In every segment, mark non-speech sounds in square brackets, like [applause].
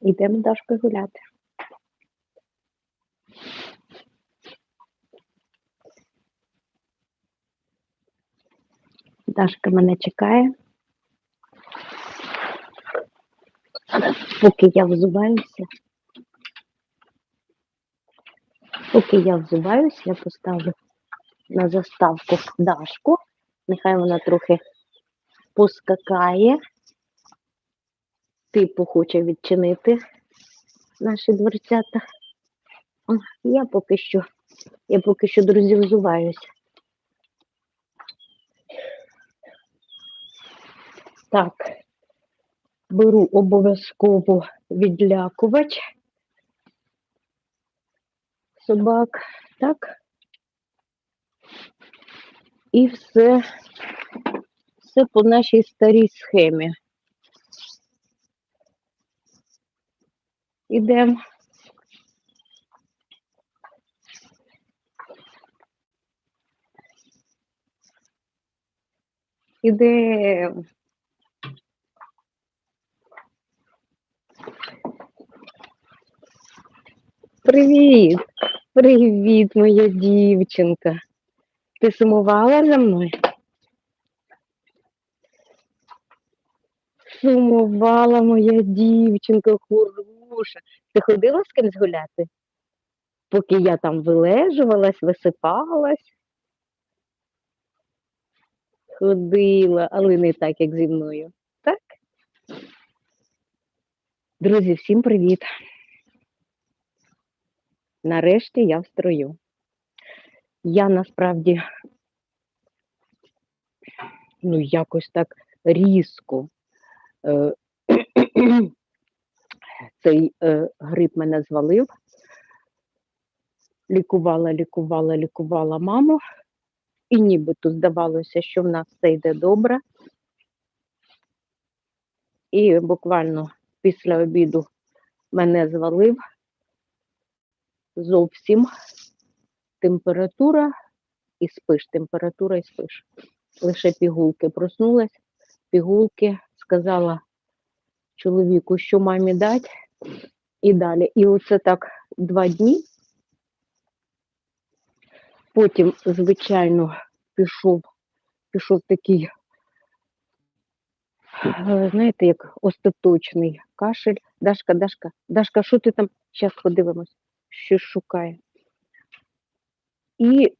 Йдемо Дашкою гуляти. Дашка мене чекає. Поки я взуваюся. Поки я взуваюся, я поставлю на заставку Дашку. Нехай вона трохи поскакає. Типу хоче відчинити наші дверцята. Я поки що, я поки що, друзі, взуваюся. Так, беру обов'язково відлякувач собак, так. І все, все по нашій старій схемі. Ідемо. Ідемо. Привіт, привіт, моя дівчинка. Ти сумувала за мною? Сумувала моя дівчинка хороша. Ти ходила з кимось гуляти? Поки я там вилежувалась, висипалась. Ходила, але не так, як зі мною. Так? Друзі, всім привіт. Нарешті я в строю. Я насправді ну, якось так різко е, [clears throat] цей е, грип мене звалив. Лікувала, лікувала, лікувала маму, і нібито здавалося, що в нас все йде добре. І буквально після обіду мене звалив зовсім температура і спиш, температура і спиш. Лише пігулки проснулась, пігулки сказала чоловіку, що мамі дати, і далі. І оце так два дні. Потім, звичайно, пішов, пішов такий, е, знаєте, як остаточний кашель. Дашка, Дашка, Дашка, що ти там? Зараз подивимось, що шукає. І,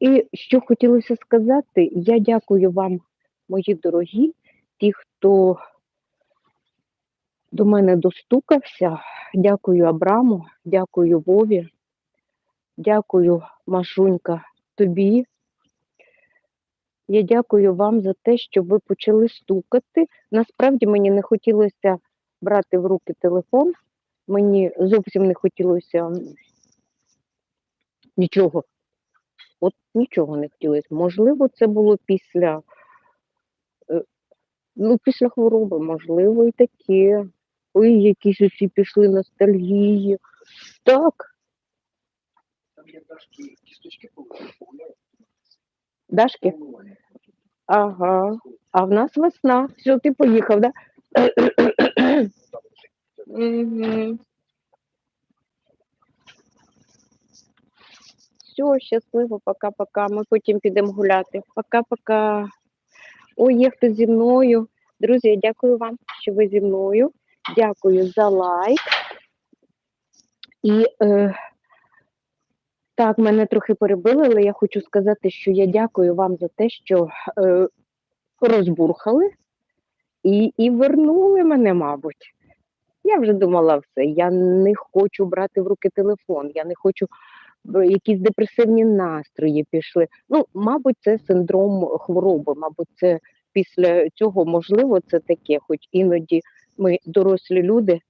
і що хотілося сказати, я дякую вам, мої дорогі, ті, хто до мене достукався. Дякую Абраму, дякую Вові, дякую, Машунька, тобі. Я дякую вам за те, що ви почали стукати. Насправді мені не хотілося брати в руки телефон, мені зовсім не хотілося нічого. От нічого не хотілося. Можливо, це було після, е, ну, після хвороби, можливо, і таке. Ой, якісь усі пішли ностальгії. Так, Там я Дашки кісточки погуляю. Дашки? Ага. А в нас весна. Все, ти поїхав, да? Угу. Все, щасливо, пока-пока. Ми потім підемо гуляти. Пока-пока. Ой, є хто зі мною. Друзі, я дякую вам, що ви зі мною. Дякую за лайк. І е, так, мене трохи перебили, але я хочу сказати, що я дякую вам за те, що е, розбурхали і, і вернули мене, мабуть. Я вже думала все. Я не хочу брати в руки телефон, я не хочу якісь депресивні настрої пішли. Ну, мабуть, це синдром хвороби, мабуть, це після цього можливо це таке, хоч іноді ми дорослі люди.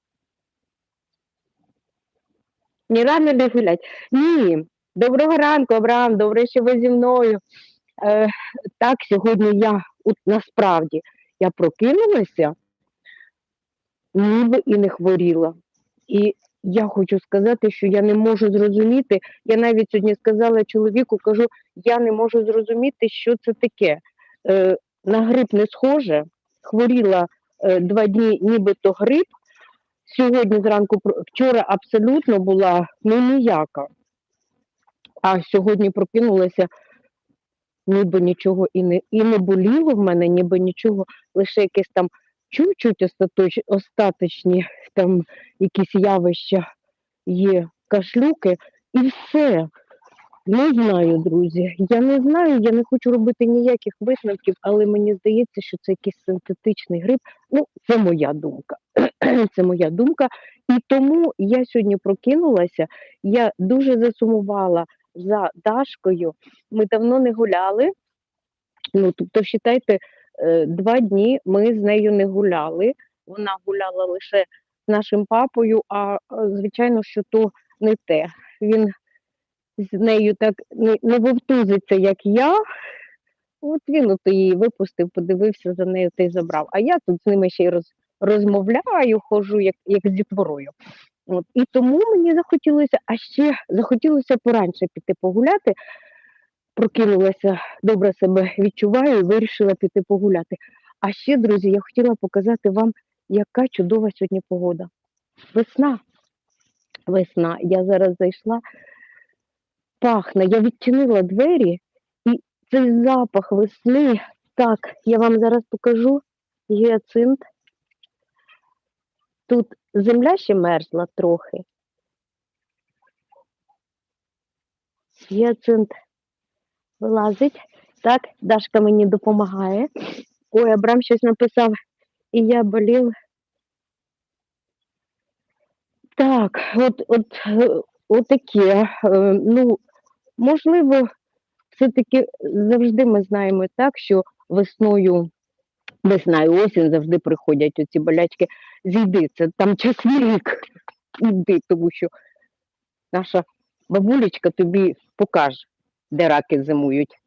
Ні рано не гулять. Ні. Доброго ранку, Абрам, добре, що ви зі мною. Е, так, сьогодні я от, насправді я прокинулася, ніби і не хворіла. І я хочу сказати, що я не можу зрозуміти. Я навіть сьогодні сказала чоловіку, кажу, я не можу зрозуміти, що це таке. Е, на грип не схоже, хворіла два дні, нібито грип, сьогодні зранку, вчора абсолютно була ну ніяка. А сьогодні прокинулася, ніби нічого і не, і не боліло в мене, ніби нічого, лише якесь там чуть-чуть остаточ, остаточні там якісь явища є, кашлюки, і все. Не знаю, друзі. Я не знаю, я не хочу робити ніяких висновків, але мені здається, що це якийсь синтетичний грип. Ну, це моя думка. [clears throat] це моя думка. І тому я сьогодні прокинулася, я дуже засумувала за Дашкою. Ми давно не гуляли. Ну, тобто, вважайте, е, два дні ми з нею не гуляли. Вона гуляла лише з нашим папою, а е, звичайно, що то не те. Він з нею так не, не вовтузиться, як я. От він от її випустив, подивився за нею та й забрав. А я тут з ними ще й роз, розмовляю, ходжу як, як з дітворою. От. І тому мені захотілося, а ще захотілося поранше піти погуляти. Прокинулася, добре себе відчуваю і вирішила піти погуляти. А ще, друзі, я хотіла показати вам, яка чудова сьогодні погода. Весна. Весна. Я зараз зайшла, пахне. Я відчинила двері, і цей запах весни. Так, я вам зараз покажу гіацинт. Тут земля ще мерзла трохи. Гіацинт вилазить. Так, Дашка мені допомагає. Ой, Абрам щось написав, і я болів. Так, от, от, е, от таке. Е, Ну, можливо, все-таки завжди ми знаємо так, що весною, весна і осінь завжди приходять оці болячки. Зійди, це там час рік. Іди, тому що наша бабулечка тобі покаже, де раки зимують.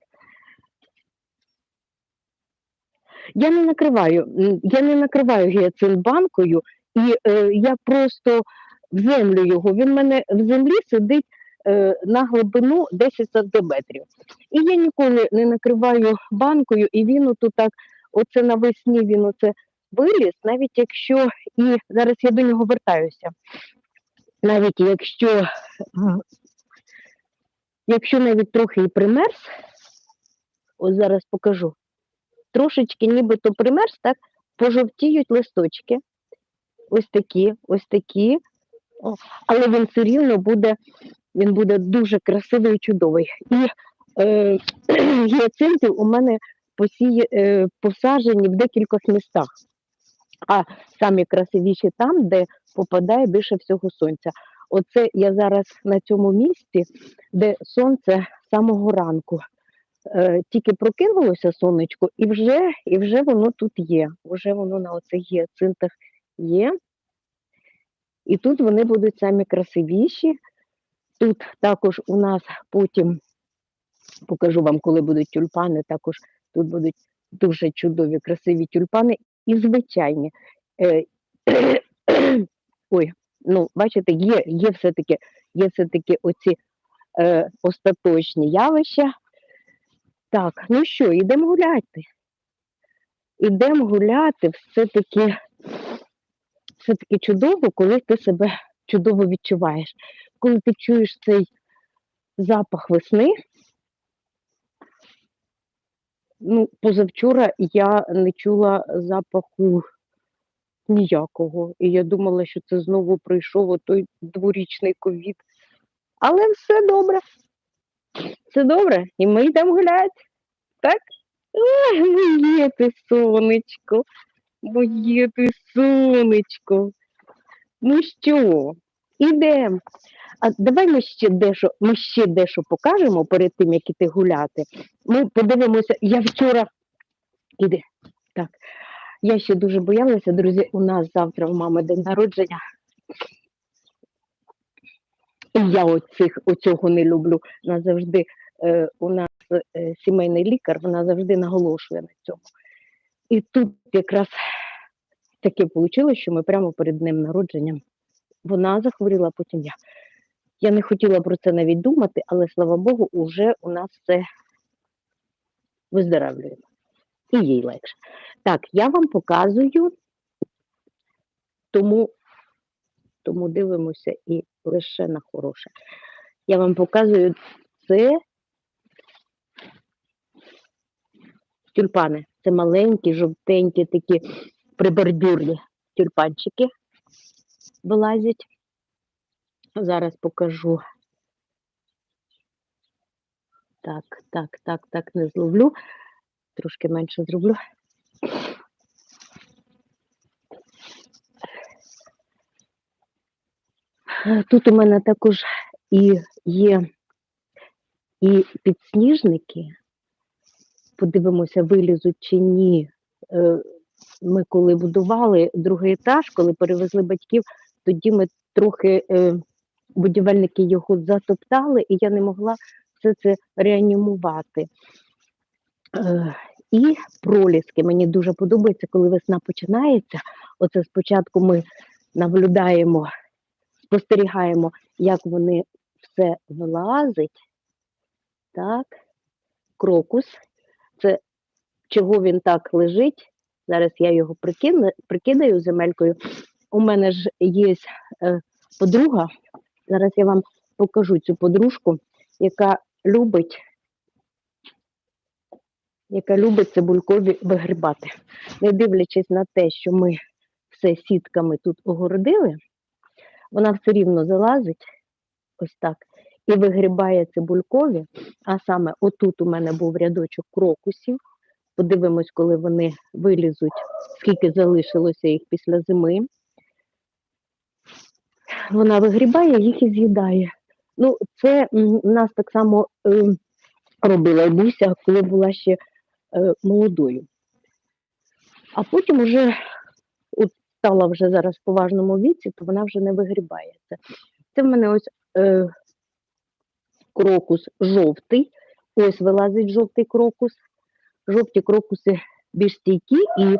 Я не накриваю, я не накриваю гіацин банкою, і е, я просто в землю його. Він в мене в землі сидить е, на глибину 10 сантиметрів. І я ніколи не накриваю банкою, і він отут так, оце навесні він оце виліз, навіть якщо і зараз я до нього вертаюся. Навіть якщо, якщо навіть трохи і примерз, ось зараз покажу трошечки нібито примерз, так, пожовтіють листочки. Ось такі, ось такі. Але він все рівно буде, він буде дуже красивий і чудовий. І е, [clears throat] гіацинтів у мене посіє, е, посаджені в декількох містах. А самі красивіші там, де попадає більше всього сонця. Оце я зараз на цьому місці, де сонце з самого ранку е, тільки прокинулося сонечко, і вже, і вже воно тут є. Вже воно на оцих гіацинтах є. І тут вони будуть самі красивіші. Тут також у нас потім покажу вам, коли будуть тюльпани, також тут будуть дуже чудові, красиві тюльпани і звичайні. Е, ой, ну, бачите, є, є все-таки, є все-таки оці е, остаточні явища, так, ну що, йдемо гуляти. Ідемо гуляти, все-таки все-таки чудово, коли ти себе чудово відчуваєш. Коли ти чуєш цей запах весни. Ну, позавчора я не чула запаху ніякого. І я думала, що це знову прийшов той дворічний ковід. Але все добре. Все добре, і ми йдемо гуляти. Так? Ой, моє ти сонечко, моє ти сонечко. Ну що, ідемо. А давай ми ще дещо, ми ще дещо покажемо перед тим, як іти гуляти. Ми подивимося, я вчора. Іди. Так. Я ще дуже боялася, друзі, у нас завтра у мами день народження. І я оцих, оцього не люблю. Вона завжди е, у нас е, сімейний лікар, вона завжди наголошує на цьому. І тут якраз таке вийшло, що ми прямо перед днем народження вона захворіла, потім я. Я не хотіла про це навіть думати, але слава Богу, уже у нас все виздоравлює. І їй легше. Так, я вам показую, тому тому дивимося і лише на хороше. Я вам показую це тюльпани. Це маленькі, жовтенькі, такі прибордюрні тюльпанчики вилазять. Зараз покажу. Так, так, так, так, не зловлю. Трошки менше зроблю. Е, Тут у мене також і є і підсніжники. Подивимося, вилізуть чи ні. Ми коли будували другий етаж, коли перевезли батьків, тоді ми трохи е, будівельники його затоптали, і я не могла все це реанімувати. Е, І проліски. Мені дуже подобається, коли весна починається. Оце спочатку ми наблюдаємо, спостерігаємо, як вони все вилазить. Так, крокус. Це чого він так лежить. Зараз я його прикину, прикидаю земелькою. У мене ж є е, подруга. Зараз я вам покажу цю подружку, яка любить, яка любить цибулькові вигрібати. Не дивлячись на те, що ми все сітками тут огородили, вона все рівно залазить ось так і вигрібає цибулькові. А саме отут у мене був рядочок крокусів. Подивимось, коли вони вилізуть, скільки залишилося їх після зими. Вона вигрібає, їх і з'їдає. Ну, це нас так само е, робила Буся, коли була ще е, молодою. А потім уже от стала вже зараз в поважному віці, то вона вже не вигрібає це. Це в мене ось е, крокус жовтий. Ось вилазить жовтий крокус. Жовті крокуси більш стійкі, і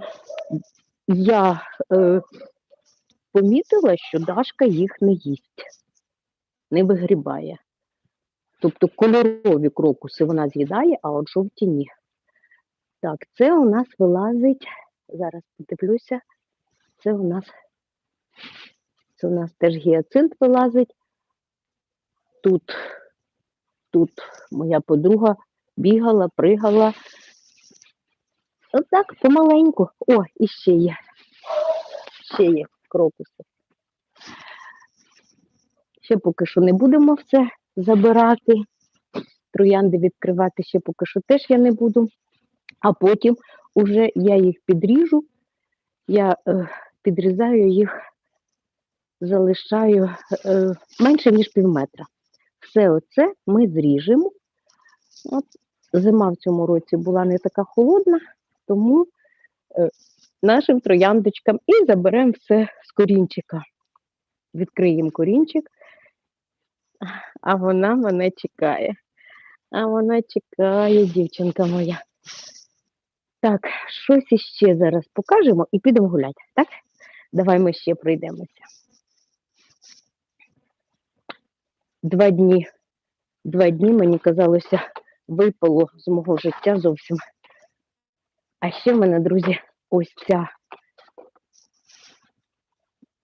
я е, помітила, що Дашка їх не їсть, не вигрібає. Тобто кольорові крокуси вона з'їдає, а от жовті ні. Так, це у нас вилазить, зараз подивлюся, це у нас, це у нас теж гіацинт вилазить. Тут, тут моя подруга бігала, пригала. Отак, помаленьку. О, і ще є. Ще є крокуси. Ще поки що не будемо все забирати. Троянди відкривати ще поки що теж я не буду. А потім уже я їх підріжу, я е, підрізаю їх, залишаю е, менше, ніж пів метра. Все оце ми зріжемо. От, зима в цьому році була не така холодна, тому е, нашим трояндочкам і заберемо все з корінчика. Відкриємо корінчик, а вона мене чекає. А вона чекає, дівчинка моя. Так, щось іще зараз покажемо і підемо гуляти, так? Давай ми ще пройдемося. Два дні, два дні, мені казалося, випало з мого життя зовсім. А ще в мене, друзі, ось ця,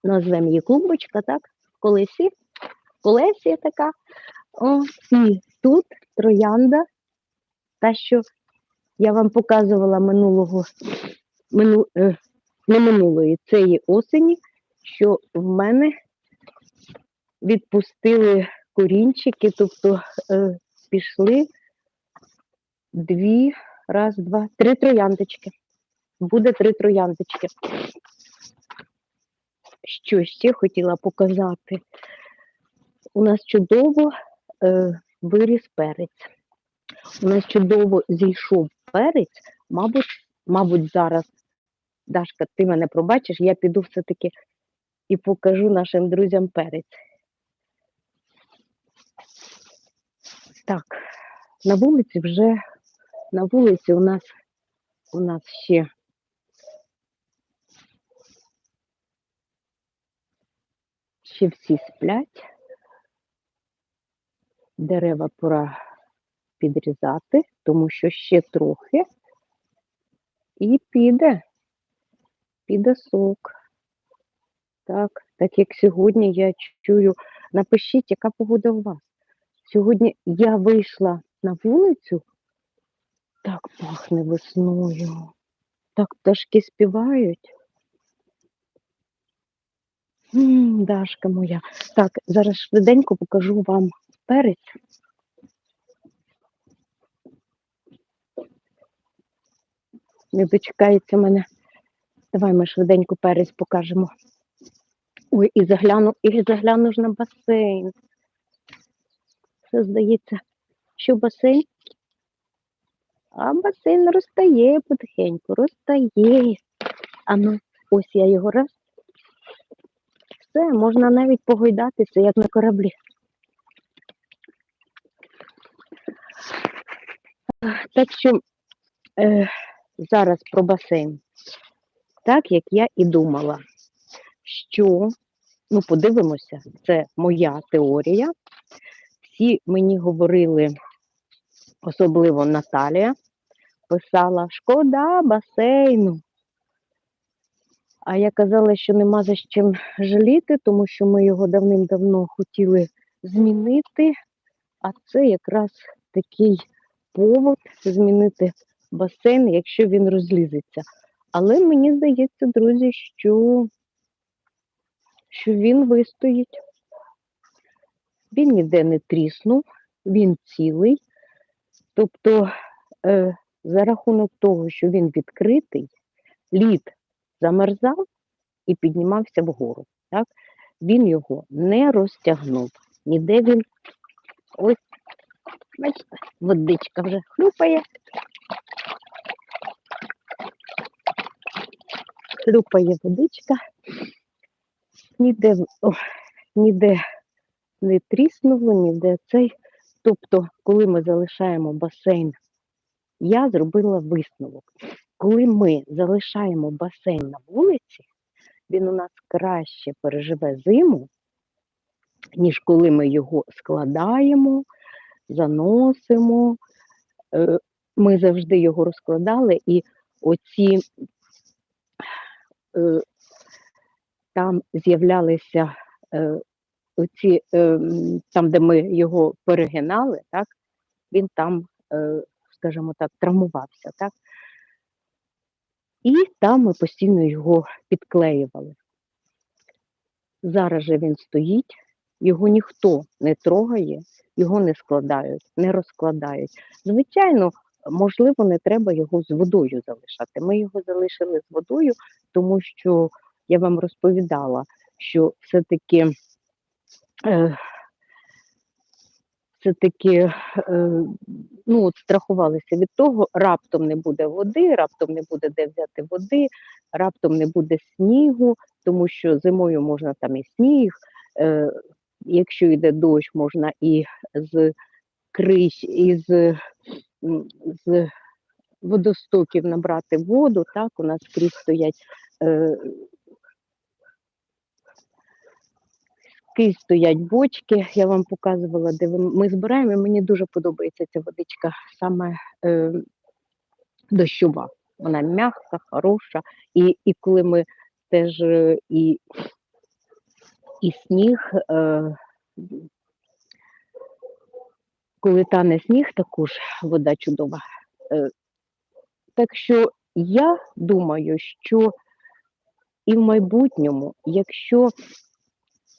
назвемо її клумбочка, так? Колесі, колесі така. О, і тут троянда, та, що я вам показувала минулого, мину, е, не минулої, цієї осені, що в мене відпустили корінчики, тобто е, пішли дві, раз, два, три трояндочки. Буде три трояндочки. Що ще хотіла показати? У нас чудово е, виріс перець. У нас чудово зійшов перець, мабуть, мабуть, зараз, Дашка, ти мене пробачиш, я піду все-таки і покажу нашим друзям перець. Так, на вулиці вже, на вулиці у нас, у нас ще ще всі сплять. Дерева пора підрізати, тому що ще трохи і піде, піде сок. Так, так як сьогодні я чую, напишіть, яка погода у вас. Сьогодні я вийшла на вулицю, так пахне весною, так пташки співають. М, Дашка моя. Так, зараз швиденько покажу вам перець. Не дочекається мене. Давай ми швиденько перець покажемо. Ой, і загляну, і загляну ж на басейн. Це здається, що басейн. А басейн розтає потихеньку, розтає. А ну, ось я його раз. Все, можна навіть погойдатися, як на кораблі. Так що е, зараз про басейн. Так як я і думала, що ну, подивимося, це моя теорія. Всі мені говорили, особливо Наталія, писала: шкода басейну. А я казала, що нема за чим жаліти, тому що ми його давним-давно хотіли змінити. А це якраз такий повод змінити басейн, якщо він розлізеться. Але мені здається, друзі, що, що він вистоїть. Він ніде не тріснув, він цілий. Тобто, е, за рахунок того, що він відкритий, лід замерзав і піднімався вгору. Так? Він його не розтягнув. Ніде він ось, бачите, водичка вже хлюпає. Хлюпає водичка. Ніде, о, ніде не тріснуло, ніде цей. Тобто, коли ми залишаємо басейн, я зробила висновок. Коли ми залишаємо басейн на вулиці, він у нас краще переживе зиму, ніж коли ми його складаємо, заносимо. Е, Ми завжди його розкладали, і оці е, там з'являлися е, оці, е, там, де ми його перегинали, так, він там, скажімо так, травмувався, так? І там ми постійно його підклеювали. Зараз же він стоїть, його ніхто не трогає, його не складають, не розкладають. Звичайно, можливо, не треба його з водою залишати. Ми його залишили з водою, тому що я вам розповідала, що все-таки е, все-таки е, ну, от страхувалися від того, раптом не буде води, раптом не буде де взяти води, раптом не буде снігу, тому що зимою можна там і сніг, е, якщо йде дощ, можна і з крищ, і з, з водостоків набрати воду. Так, у нас скрізь стоять. Е, стоять бочки, я вам показувала, де ми збираємо. і Мені дуже подобається ця водичка, саме е, дощова. Вона м'яка, хороша. І, і коли ми теж е, і, і сніг, е, коли тане сніг, також вода чудова. Е, так що я думаю, що і в майбутньому, якщо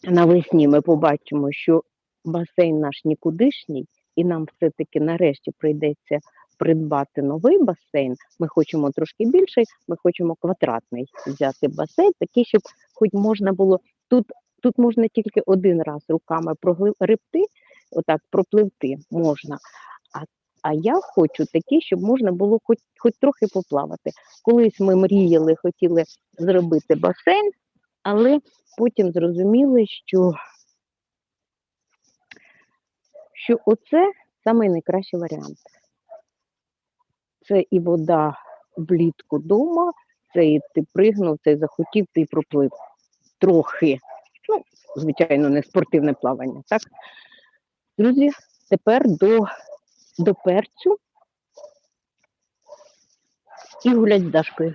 навесні ми побачимо, що басейн наш нікудишній, і нам все-таки нарешті прийдеться придбати новий басейн. Ми хочемо трошки більший, ми хочемо квадратний взяти басейн, такий, щоб хоч можна було тут. Тут можна тільки один раз руками прогребти, отак пропливти можна. А, а я хочу такий, щоб можна було хоч, хоч трохи поплавати. Колись ми мріяли, хотіли зробити басейн, але потім зрозуміли, що, що оце самий найкращий варіант. Це і вода влітку дома, це і ти пригнув, це і захотів, ти проплив трохи. Ну, звичайно, не спортивне плавання, так? Друзі, тепер до, до перцю і гулять з Дашкою.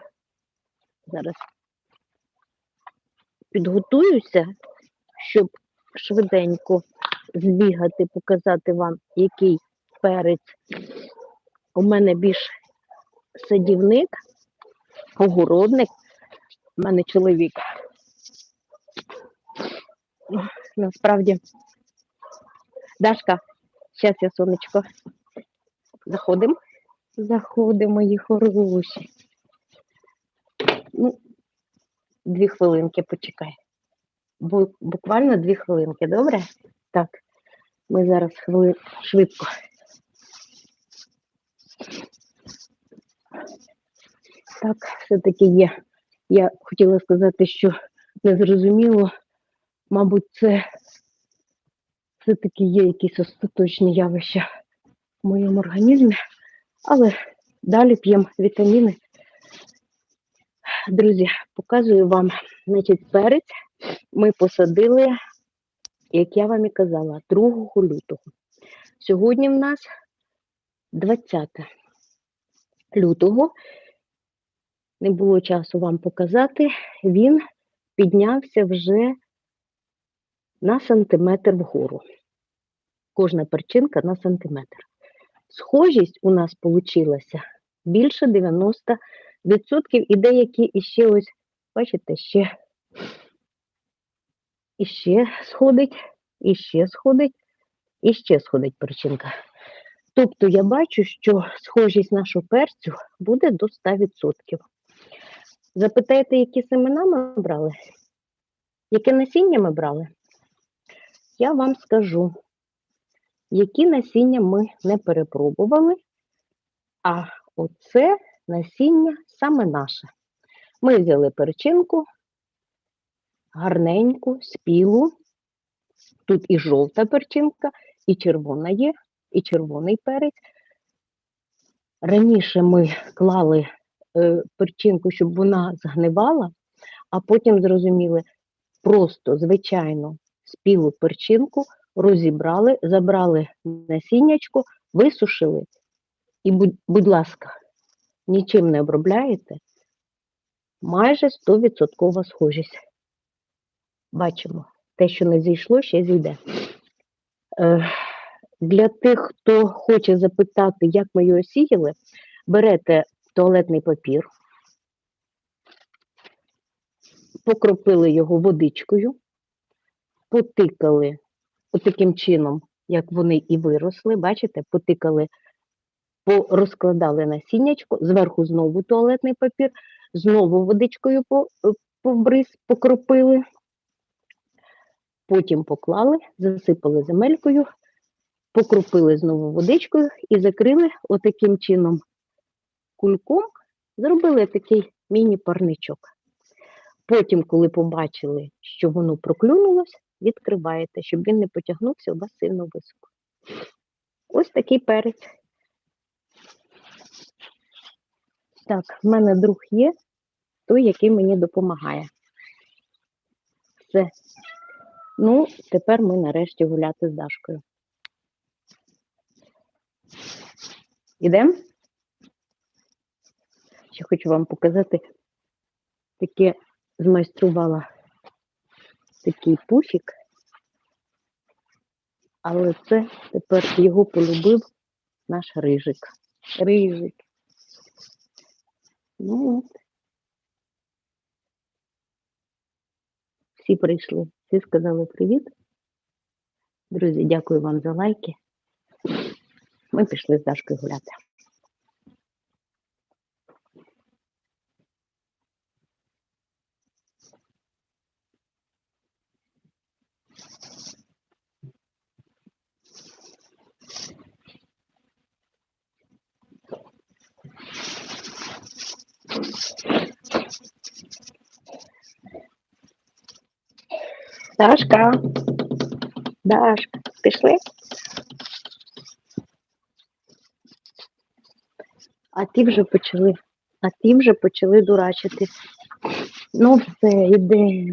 Зараз. Підготуюся, щоб швиденько збігати, показати вам, який перець. У мене більш садівник, огородник, у мене чоловік. Насправді, Дашка, зараз я сонечко. Заходимо. Заходимо, мої хороші. Ну, дві хвилинки почекай. Буквально дві хвилинки, добре? Так, ми зараз хвили... швидко. Так, все-таки є. Я хотіла сказати, що незрозуміло, мабуть, це все-таки є якісь остаточні явища в моєму організмі, але далі п'ємо вітаміни. Друзі, показую вам, значить, перець ми посадили, як я вам і казала, 2 лютого. Сьогодні в нас 20 лютого. Не було часу вам показати. Він піднявся вже на сантиметр вгору. Кожна перчинка на сантиметр. Схожість у нас вийшла більше 90%, і деякі іще ось, бачите, ще іще сходить, іще сходить, іще сходить перчинка. Тобто я бачу, що схожість нашого перцю буде до 100%. Запитаєте, які семена ми брали? Яке насіння ми брали? Я вам скажу, які насіння ми не перепробували, а оце насіння саме наше. Ми взяли перчинку, гарненьку, спілу. Тут і жовта перчинка, і червона є, і червоний перець. Раніше ми клали е, перчинку, щоб вона згнивала, а потім зрозуміли, просто звичайно спілу перчинку розібрали, забрали насіннячко, висушили. І, будь, будь ласка, нічим не обробляєте, майже 100% схожість. Бачимо, те, що не зійшло, ще зійде. Е, для тих, хто хоче запитати, як ми його сіяли, берете туалетний папір, покропили його водичкою, потикали отаким чином, як вони і виросли, бачите, потикали, розкладали насіннячко, зверху знову туалетний папір, знову водичкою по- повбриз, покропили, потім поклали, засипали земелькою, покропили знову водичкою і закрили отаким чином кульком, зробили такий міні-парничок. Потім, коли побачили, що воно проклюнулось, відкриваєте, щоб він не потягнувся у вас сильно високо. Ось такий перець. Так, в мене друг є, той, який мені допомагає. Все. Ну, тепер ми нарешті гуляти з Дашкою. Ідемо? Ще хочу вам показати таке змайструвала такий пуфік, але це тепер його полюбив наш рижик. Рижик. Ну, от. Всі прийшли, всі сказали привіт. Друзі, дякую вам за лайки. Ми пішли з Дашкою гуляти. Дашка. Дашка, пішли? А ті вже почали, а ті вже почали дурачитись. Ну все, іде.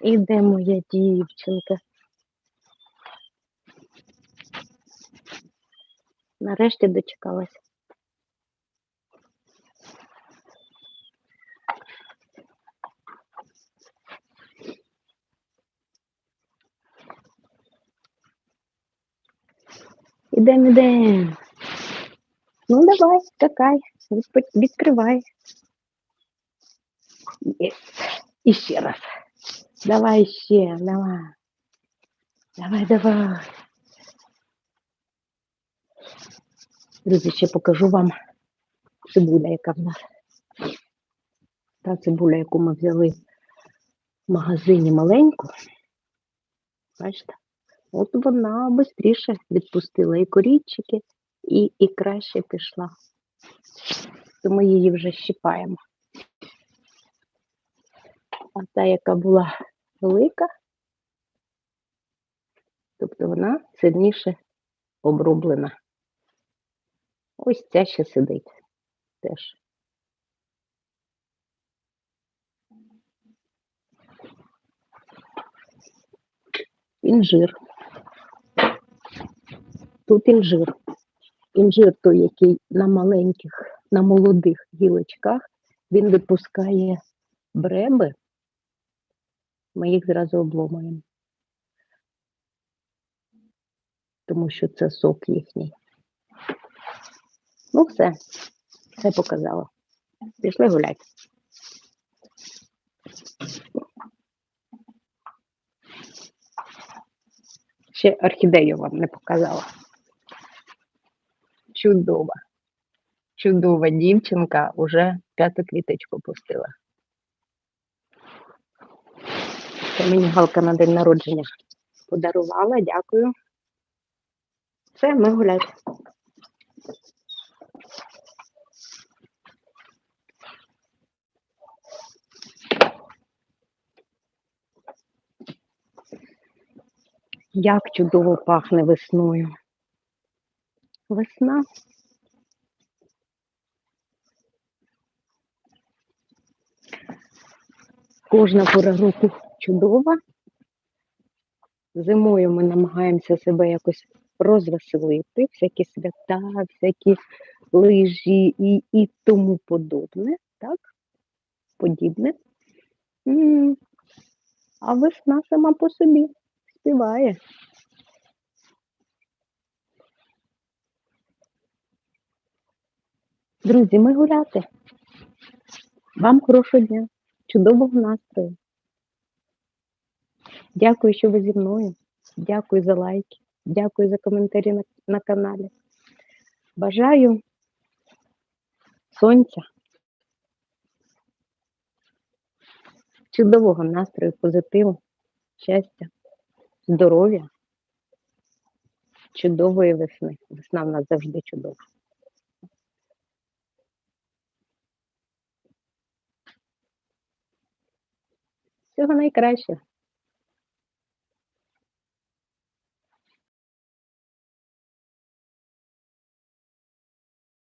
Іде моя дівчинка. Нарешті дочекалась. Ідем, ідем. Ну, давай, скакай, відкривай. Єс. І ще раз. Давай ще, давай. Давай, давай. Друзі, ще покажу вам цибуля, яка в нас. Та цибуля, яку ми взяли в магазині маленьку. Бачите? От вона швидше відпустила і корінчики, і, і краще пішла. Тому її вже щипаємо. А та, яка була велика, тобто вона сильніше оброблена. Ось ця ще сидить теж. Інжир. Тут інжир. Інжир той, який на маленьких, на молодих гілочках, він випускає бреби. Ми їх зразу обломуємо. Тому що це сок їхній. Ну, все, все показала. Пішли гуляти. Ще орхідею вам не показала. Чудова. Чудова дівчинка уже п'яту квіточку пустила. Це мені Галка на день народження подарувала, дякую. Все, ми гуляти. Як чудово пахне весною. Весна. Кожна пора року чудова. Зимою ми намагаємося себе якось розвеселити, всякі свята, всякі лижі і, і тому подобне, так? Подібне. А весна сама по собі співає. Друзі, ми гуляти. Вам хорошого дня, чудового настрою. Дякую, що ви зі мною. Дякую за лайки. Дякую за коментарі на, на каналі. Бажаю сонця, чудового настрою, позитиву, щастя, здоров'я, чудової весни. Весна в нас завжди чудова. Всього найкращого.